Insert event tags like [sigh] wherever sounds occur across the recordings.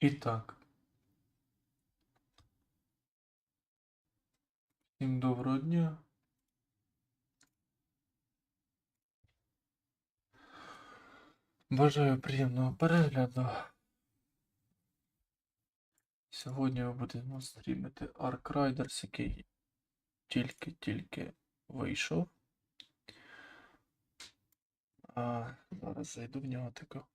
І так. Всім доброго дня. Бажаю приємного перегляду. Сьогодні ми будемо стрімити Ark Riders, який тільки-тільки вийшов. А, зараз зайду в нього тако.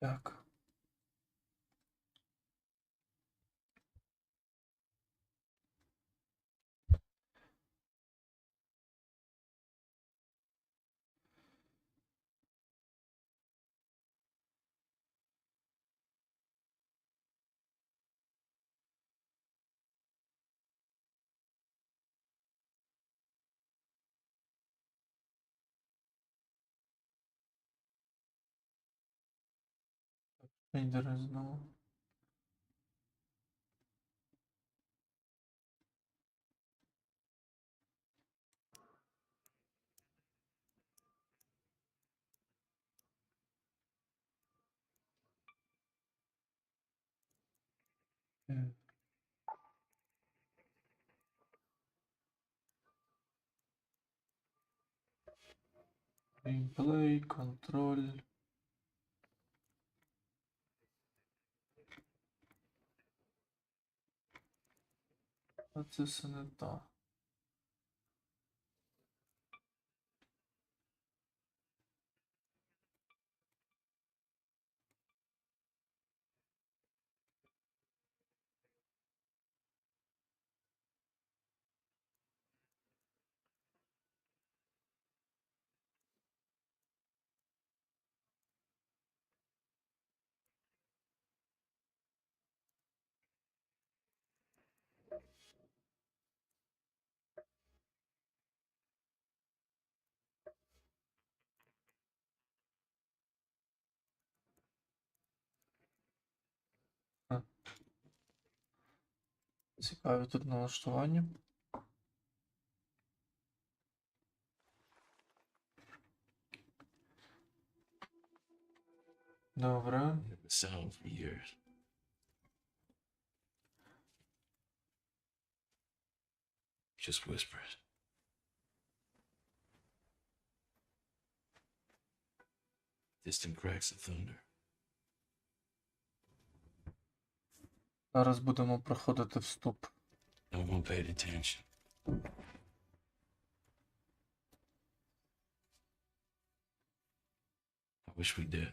Так. there is no yeah. Hmm. Gameplay, control, це все не то. Цікаві тут налаштування. Добре. The sound for years. Just whispers. Distant cracks of thunder. Зараз будемо проходити вступ. I wish we did.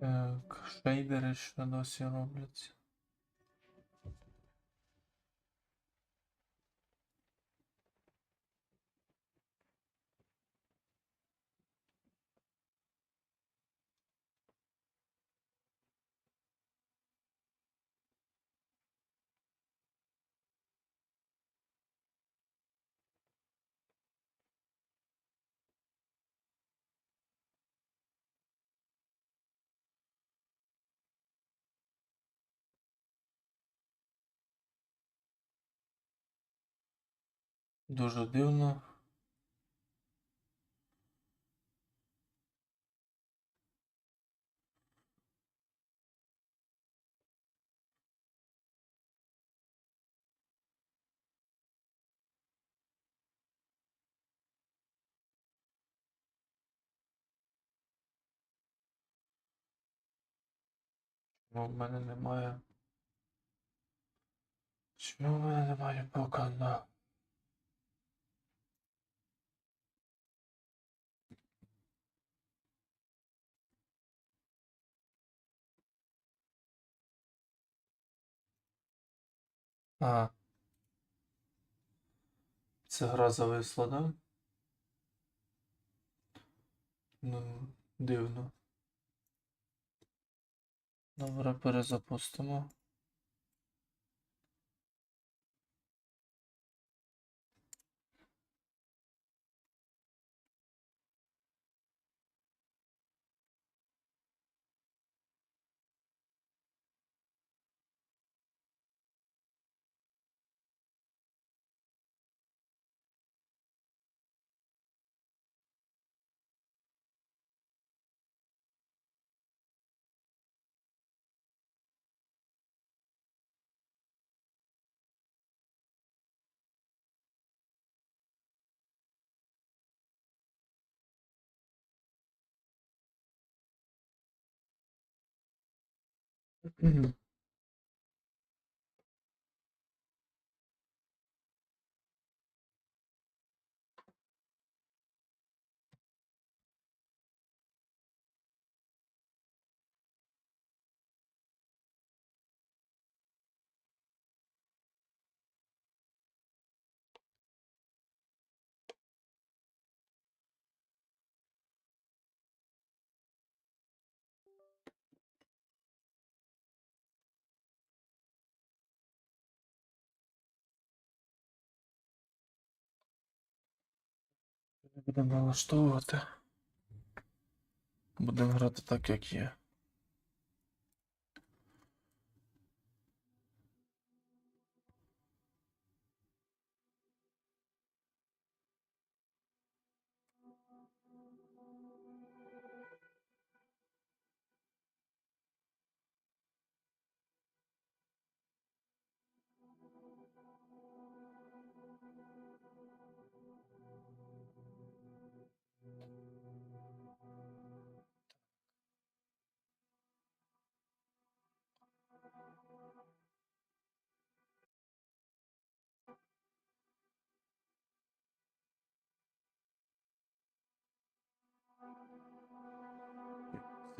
Так, шейдери ще досі робляться. Дуже дивно. Чому в мене немає. Чому в мене немає покана? А. Це гра зависла, да? Ну, дивно. Добре, перезапустимо. Mm-hmm. Будемо налаштовувати. Будемо грати так, як є.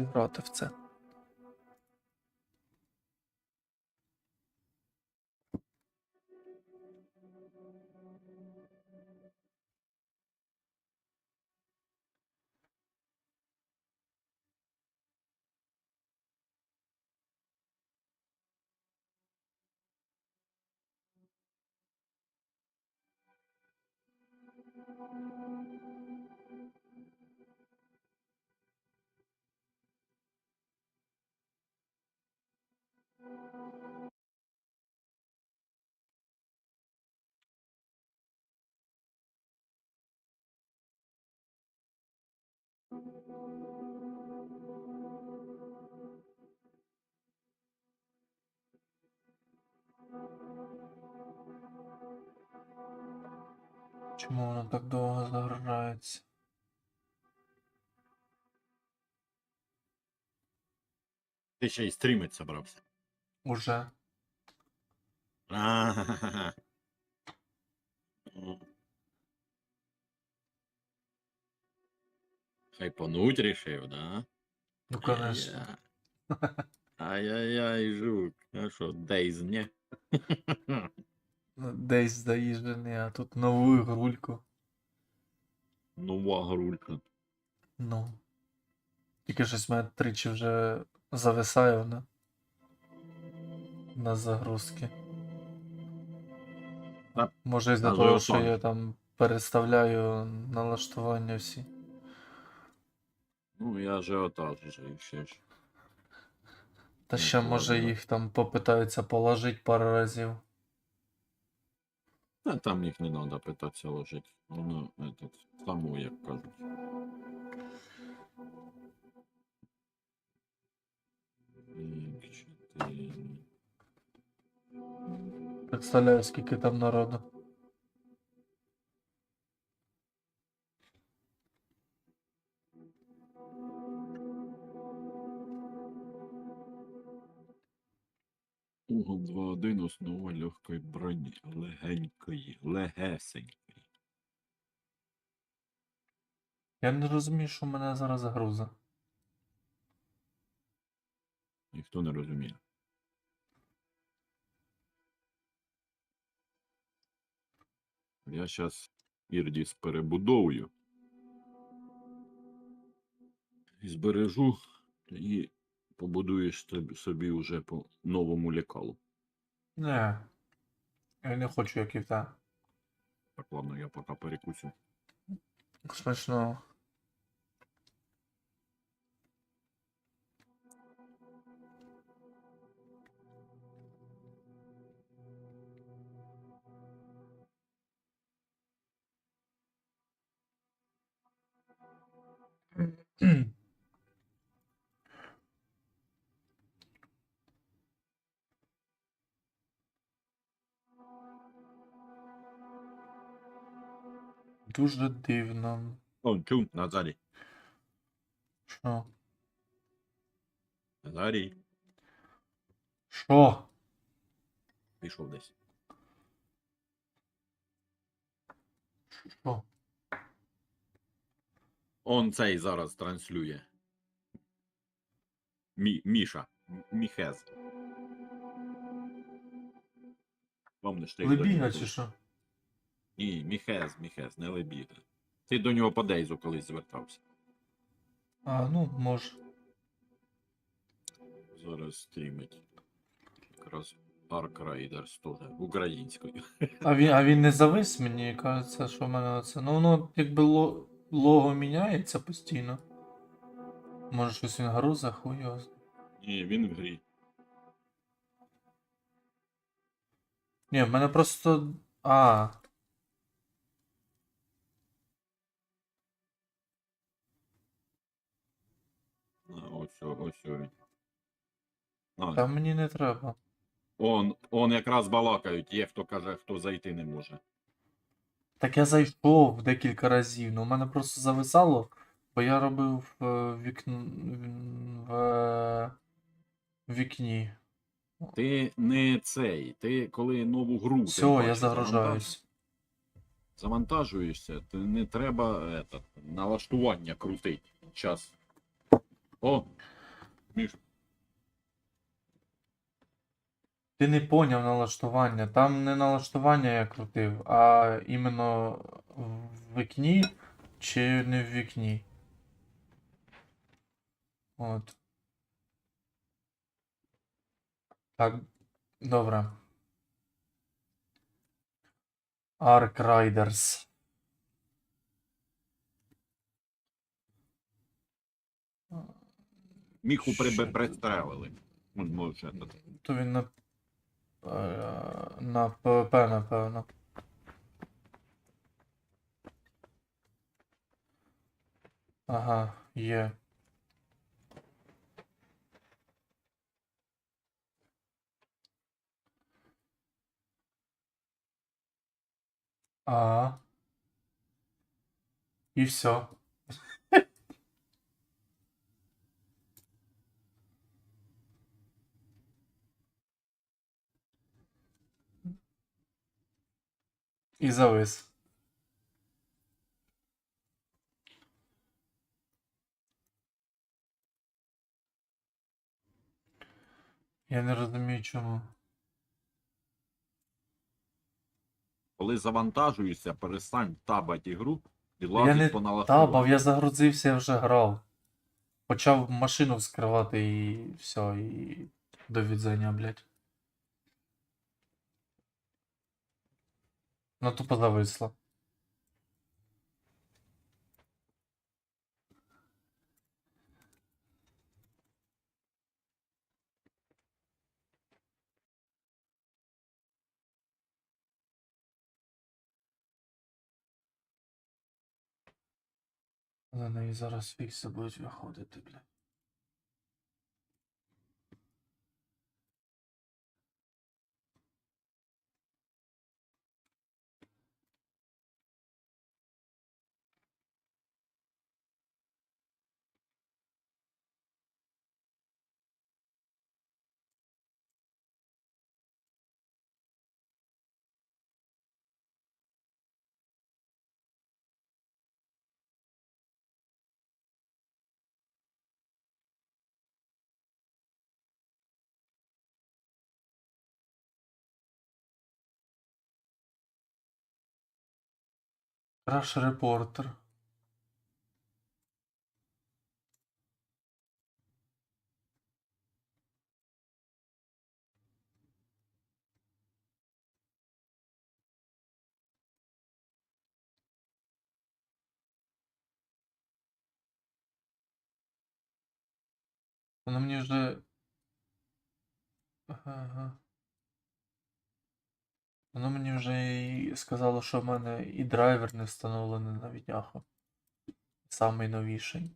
Зіграти в це. Чому воно так довго заграється? Ти ще й стрімить собрався. Уже. Ну. [laughs] Хайпануть рішив, да? Ну, конечно. Ай-яй. Ай-яй-яй, жук. А що, Дейз? Ну, Десь заїжджений, а тут нову ігрульку. Нова грулька. Ну. Тільки щось мене тричі вже зависає вона. На загрузки. Та, Може із-за того, що я там переставляю налаштування всі. Ну, я ажіотаж вже і все ж. Та Ну, ще може їх там попитаються положити пару разів. Та там їх не треба питатися ложити. Воно, этот, само, як кажуть. Так, чотири. Представляю, скільки там народу. Угол 2.1 основа легкої броні. Легенької, легесенької. Я не розумію, що мене зараз груза. Ніхто не розуміє. Я зараз Ірдіс перебудовую. І збережу і побудуєш собі- вже по новому лекалу. Не. Я не хочу, як і в те. Так, ладно, я поки перекусю. Смачно. Дуже дивно. О, чув, Назарій. Що? Назарій. Що? Пішов десь. Що? Он цей зараз транслює. Мі, Міша. Міхез. Помниш, ти Лебіга чи що? Ні, Міхез, Міхез, не Лебіга. Ти до нього по Дейзу колись звертався. А, ну, може. Зараз стрімить. Якраз Ark Raiders теж українською. А він, а він не завис мені, кажеться, що в мене оце. Ну воно якби ло, лого міняється постійно. Може щось він груза, хуй його. Ні, він в грі. Ні, в мене просто. А. Ось, о- ось. А, Та мені не треба. он, он якраз балакають, є хто каже, хто зайти не може. Так я зайшов декілька разів, ну в мене просто зависало, бо я робив в вікн... в е, вікні. Ти не цей, ти коли нову гру ти Все, я бачиш, загружаюсь. завантажуєшся, то не треба этот, налаштування крутить. Час. О! Міш, Ти не поняв налаштування. Там не налаштування я крутив, а іменно в вікні чи не в вікні. От. Так, добре. Ark Riders. Міху тут? пристрелили. То він на. На ПВП, напевно. Ага, є. А. І все. І завис. Я не розумію чому. Коли завантажуюся, перестань табати ігру і лазить по налаштуванню. табав, я загрузився, я вже грав. Почав машину вскривати і все, і до відзення, блядь. Ну тупо зависло. На неї зараз фікси будуть виходити, блядь. Краш репортер. Воно мені вже. Ага, ага. Воно мені вже і сказало, що в мене і драйвер не встановлений на відняху. Самий новіший.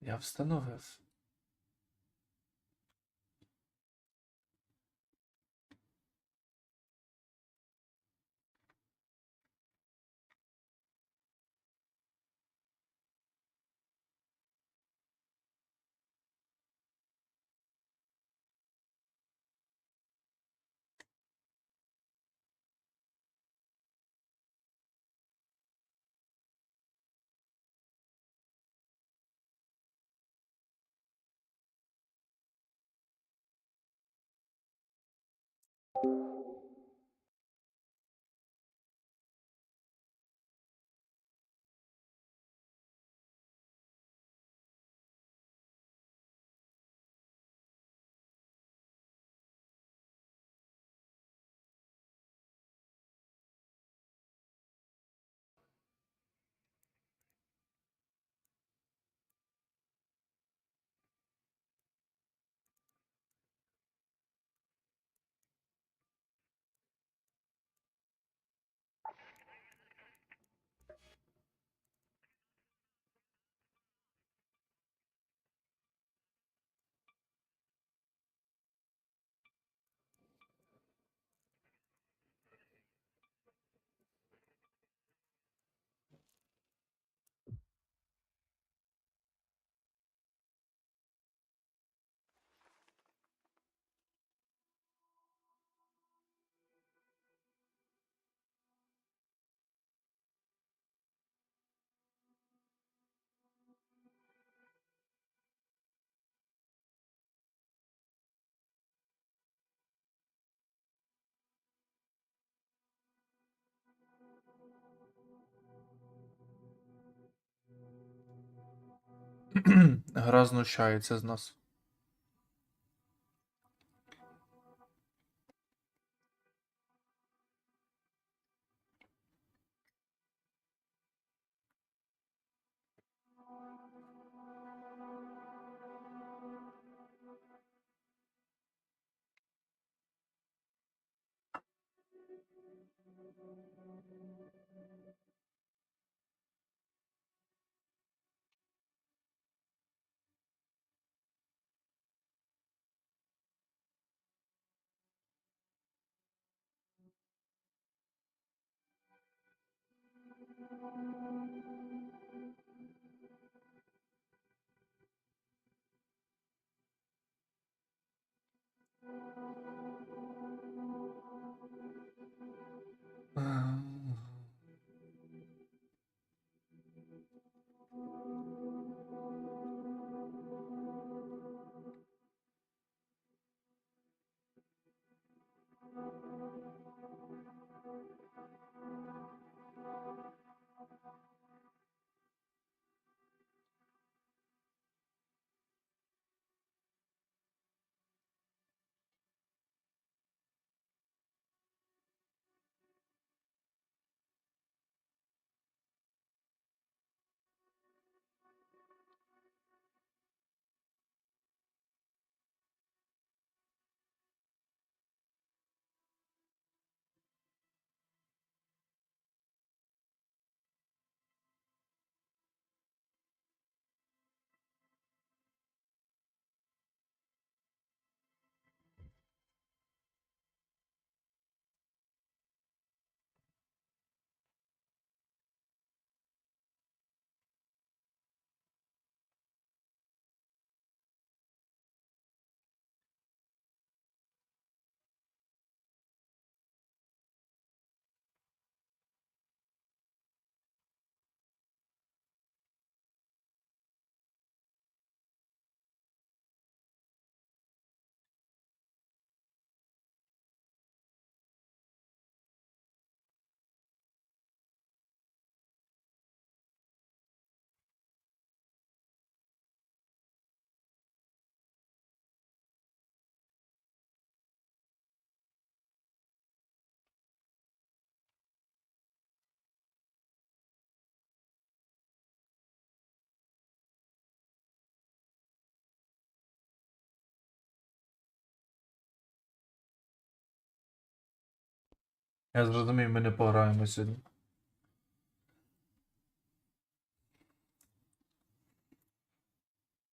Я встановив. [clears throat] Гра знущається з нас. Thank you. Я зрозумів, ми не пограємо сьогодні.